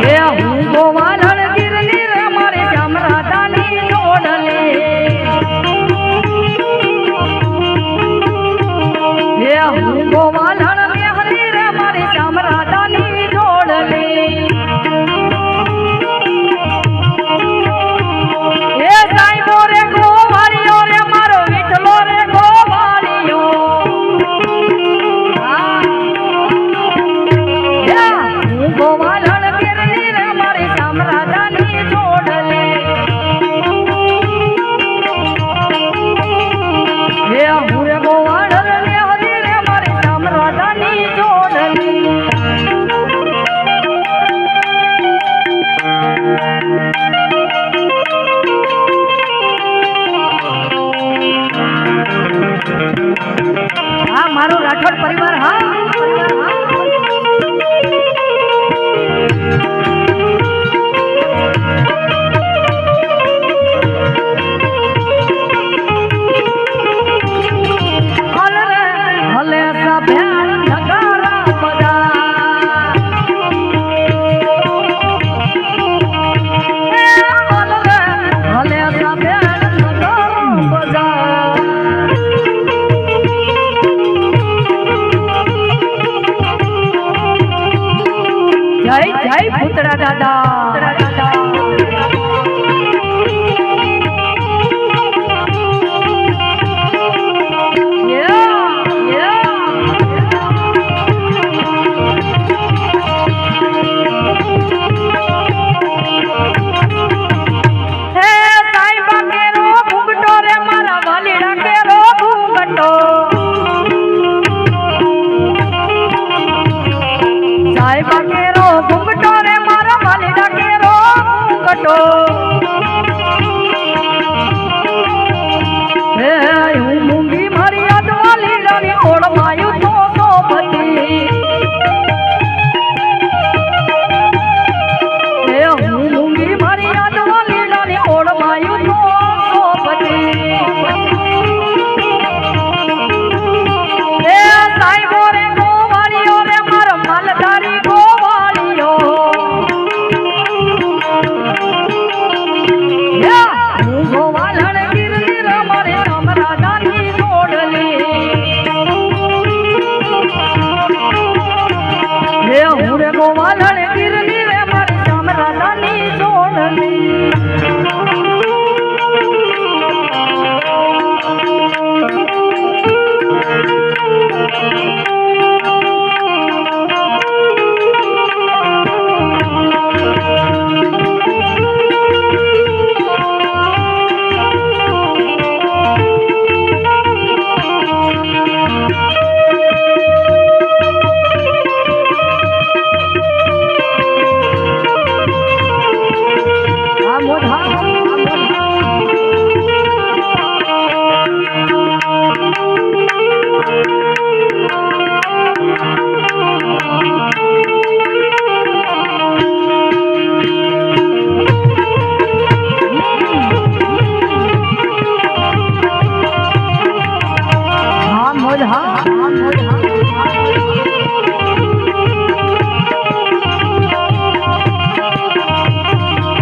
Yeah. જય જય ભૂતળા દાદા. ছোট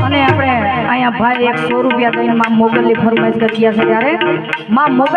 અને આપણે અહીંયા ભાઈ એકસો રૂપિયા દઈને માં મોગલની ફરમાઈશ કરી છે ત્યારે. માં મોગલ